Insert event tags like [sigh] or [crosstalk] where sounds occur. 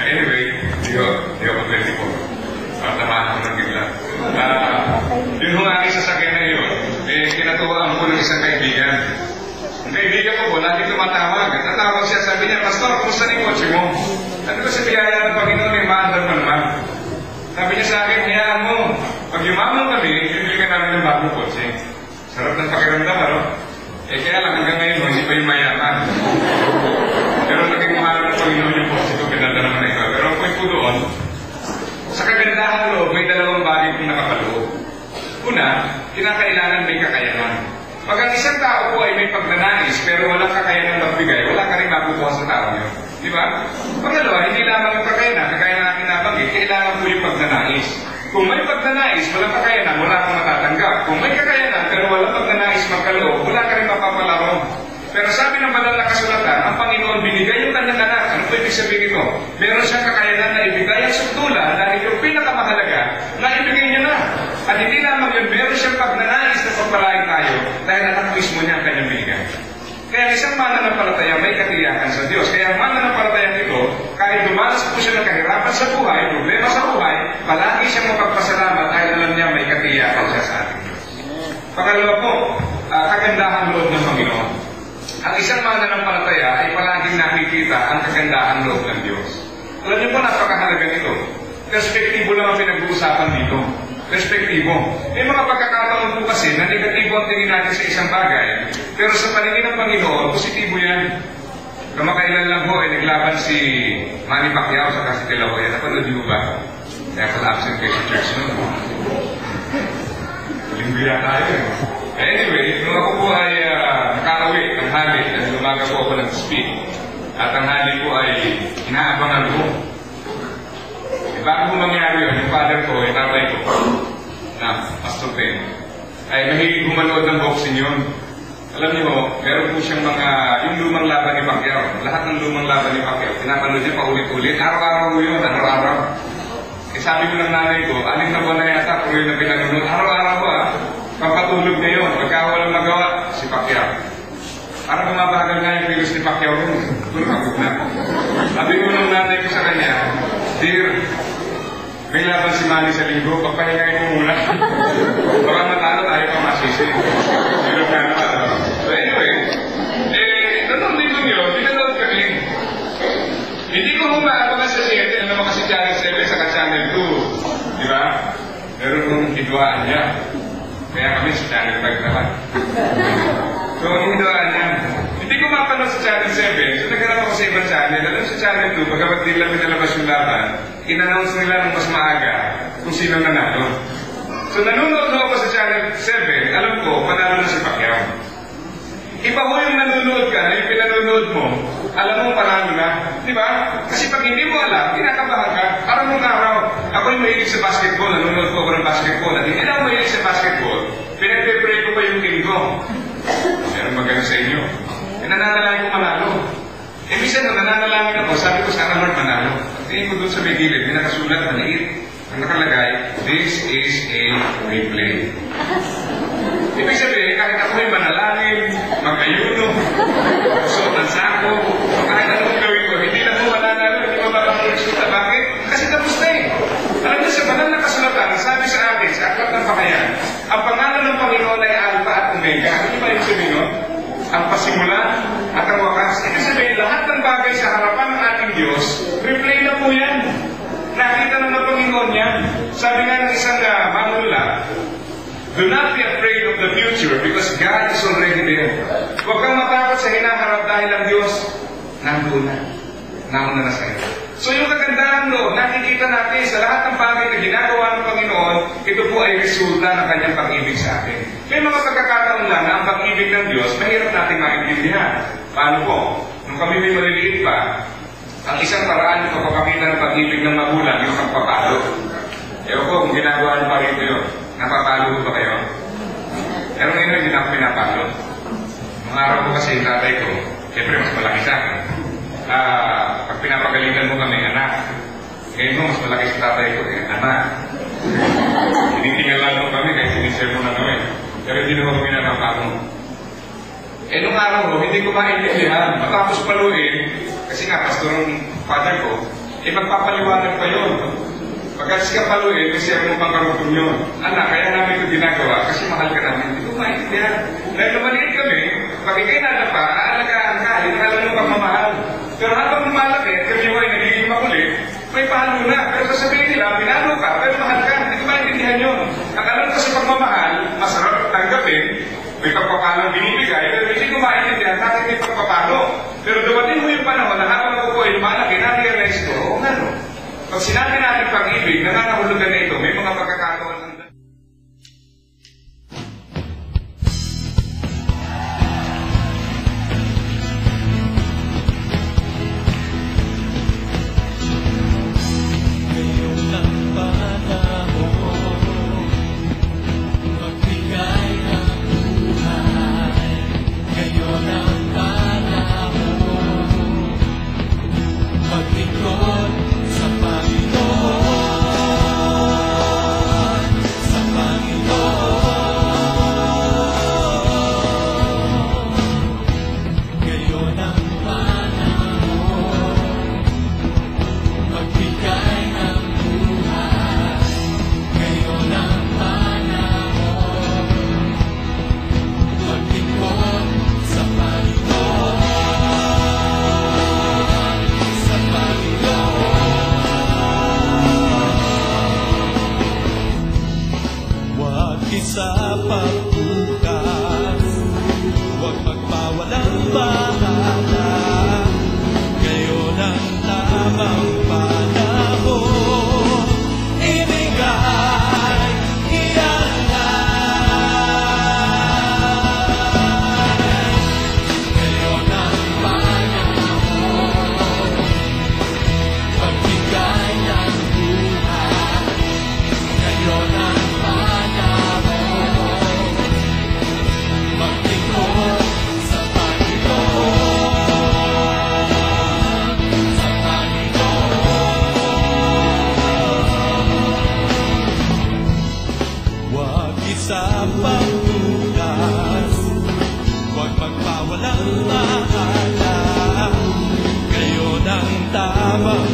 Anyway, di ko, di ako 24. At tamahan ako ng bigla. Ah, yun yung aking sasakyan na yun, eh, kinatuwaan ko ng isang kaibigan. Ang kaibigan ko po, lagi tumatawag. At tatawag siya, sabi niya, Pastor, kumusta na yung kotse mo? Sabi ko, sa biyaya ng Panginoon, may maandar mo naman. Sabi niya sa akin, hayaan mo. Pag yumaman kami, bibili ka namin ng bagong kotse. Sarap ng pakiramdam, ano? Eh, kaya lang hanggang ngayon, hindi pa yung mayaman. Pero naging mahal ng Panginoon yung kotse ko, pinanda naman ito. Pero ang point ko doon, sa kagandahan loob, may dalawang bagay kong nakapaloob. Una, kinakailangan may kakayanan. Pag ang isang tao po ay may pagnanais, pero walang kakayanan magbigay, wala ka rin makukuha sa tao niyo. Di ba? Pangalawa, hindi lamang yung kakayanan, kagaya na aking nabanggit, kailangan po yung pagnanais. Kung may pagnanais, walang kakayanan, wala kang matatanggap. Kung may kakayanan, pero walang pagnanais magkaloob, wala ka rin mapapalaro. Pero sabi ng banal na kasulatan, ang Panginoon binigay yung kanyang anak. Ano po ibig sabihin? Meron siyang kakayanan na ibigay ang sukdulan dahil yung pinakamahalaga na ibigay niya na. At hindi lamang yun, meron siyang pagnanais na pagpalain tayo dahil anak mismo niya ang kanyang binigay. Kaya ang isang mananampalataya may katiyakan sa Diyos. Kaya ang mananampalataya ito, kahit dumanas po siya ng kahirapan sa buhay, problema sa buhay, palagi siyang mapagpasalamat dahil alam niya may katiyakan siya sa ating Diyos. Pangalawa po, uh, kagandahan loob ng Panginoon. Ang isang mananampalataya ay palaging nakikita ang kagandahan loob ng Diyos. Alam niyo po, napakahalaga nito. Perspektibo lang ang pinag-uusapan dito. Perspektibo. May mga pagkakataon po kasi na negatibo ang tingin natin sa isang bagay. Pero sa paningin ng Panginoon, positibo yan. Kamakailan lang po ay naglaban si Manny Pacquiao sa si De La Hoya. Napanood niyo ba? Kaya pala absent kayo sa church noon. Limbira tayo eh. Anyway, nung ako po ay uh, nakauwi ng hali, at lumaga po ako ng speed, at ang hali po ay inaabangan ko. E, bago po mangyari yun, yung father ko, yung tatay ko, na Pastor Ben, ay mahilig kumanood ng boxing yun. Alam niyo, meron po siyang mga, yung lumang laban ni Pacquiao, lahat ng lumang laban ni Pacquiao, pinapanood niya paulit-ulit, araw-araw yun, araw-araw. Eh sabi ko ng nanay ko, aling na buwan na yata kung yun na pinanood, araw-araw po ah, Papatulog niya yun. Pagka walang magawa, si Pacquiao. Parang bumabagal nga yung virus ni Pacquiao rin. Tulog na. Sabi ko nung nanay ko sa kanya, Dear, may laban si Manny sa linggo, pagpahingayin mo muna. [laughs] Baka matalo tayo pa masisi. Sino ka na So anyway, eh, nung linggo yun, pinanood kami. Hindi ko humaabangan sa theater na naman kasi Channel 7 sa Channel 2. Di ba? Meron kong hidwaan niya. Kaya kami sa Channel 5 naman. so, hinduan niya. Hindi ko mapanood sa Channel 7. So, naghanap ako sa ibang channel. Alam sa Channel 2, pagkabat nila pinalabas yung laban, in-announce nila ng mas maaga kung sino nanalo. So, nanonood ako sa Channel 7. Alam ko, panalo na si Pacquiao. Iba ho yung nanonood ka, yung pinanonood mo, alam mo panalo na. Di ba? Kasi pag hindi mo alam, kinakabahan ka. Parang nung araw, ako yung mahilig sa basketball, nanonood ko ako ng basketball. At hindi na ako mahilig sa basketball, pinagpe-pray ko pa yung team ko. Pero magaling sa inyo. E nananalangin ko manalo. E minsan nung nananalangin ako, sabi ko sana Lord manalo. Tingin ko doon sa may gilid, may nakasulat, maliit. Ang nakalagay, this is a replay. Ibig sabihin, kahit ako ay manalangin, mag-ayuno, suot ng sako, kahit anong gawin ko, hindi na po mananalo, hindi mo makakaresulta. Bakit? Kasi tapos na eh. Alam niyo, sa banal na kasulatan, sabi sa atin, sa aklat ng pakayan, ang pangalan ng Panginoon ay Alpha at Omega. Ano ba yung sabihin nun? Ang pasimula at ang wakas. Ibig sabihin, lahat ng bagay sa harapan ng ating Diyos, replay na po yan. Nakita na ng Panginoon yan. Sabi nga ng isang uh, manula, Do not be afraid of the future because God is already there. Huwag kang matakot sa hinaharap dahil ang Diyos nandoon na. Nauna na sa iyo. So yung kagandahan loob, nakikita natin sa lahat ng bagay na ginagawa ng Panginoon, ito po ay resulta ng kanyang pag-ibig sa atin. May mga pagkakataon lang na ang pag-ibig ng Diyos, mahirap natin maintindihan. Paano po? Nung kami may maliliit pa, ang isang paraan ng pagpapakita ng pag-ibig ng magulang, yung pagpapalo. Ewan ko kung ginagawa niyo pa rito yun. Napapalo ba kayo? Pero ngayon hindi na ako pinapalo. Nung araw ko kasi yung tatay ko, siyempre mas malaki sa akin. Ah, pag pinapagalitan mo kami, anak. Ngayon mo, mas malaki sa tatay ko, eh, anak. Tinitingnan lang mo kami, kahit sinisir mo na kami. Pero hindi naman kami napapalo. Eh, nung araw ko, hindi ko maintindihan. Matapos paluin, kasi nga, pastor ng father ko, eh magpapaliwanag pa yun. Pagka si kapaluin, kasi ang mong pangkarutong yun. Anak, kaya namin ito ginagawa kasi mahal ka namin. Hindi ko maintindihan. Dahil lumaliit kami, pag ikay nadapa, aalagaan ka, ka alam yung pagmamahal. Pero habang lumalaki, kami mo ay nagiging makulit, may palo na. Pero sasabihin nila, pinalo ka, pero mahal ka. Hindi ko maintindihan yun. Akala ko kasi pagmamahal, masarap tanggapin, may pagpapalo binibigay, pero hindi ko maintindihan bakit may pagpapalo. Pero dumating mo yung panahon na habang ako po ay lumalaki, na-realize ko, oo nga no. Pag sinabi natin pag-ibig, nangangahulugan na ito, may mga pagkakataon isa pagbukas Huwag magpawalang bahala. Ngayon ang tamang Huwag magpawalang bahala. Ngayon ang tamang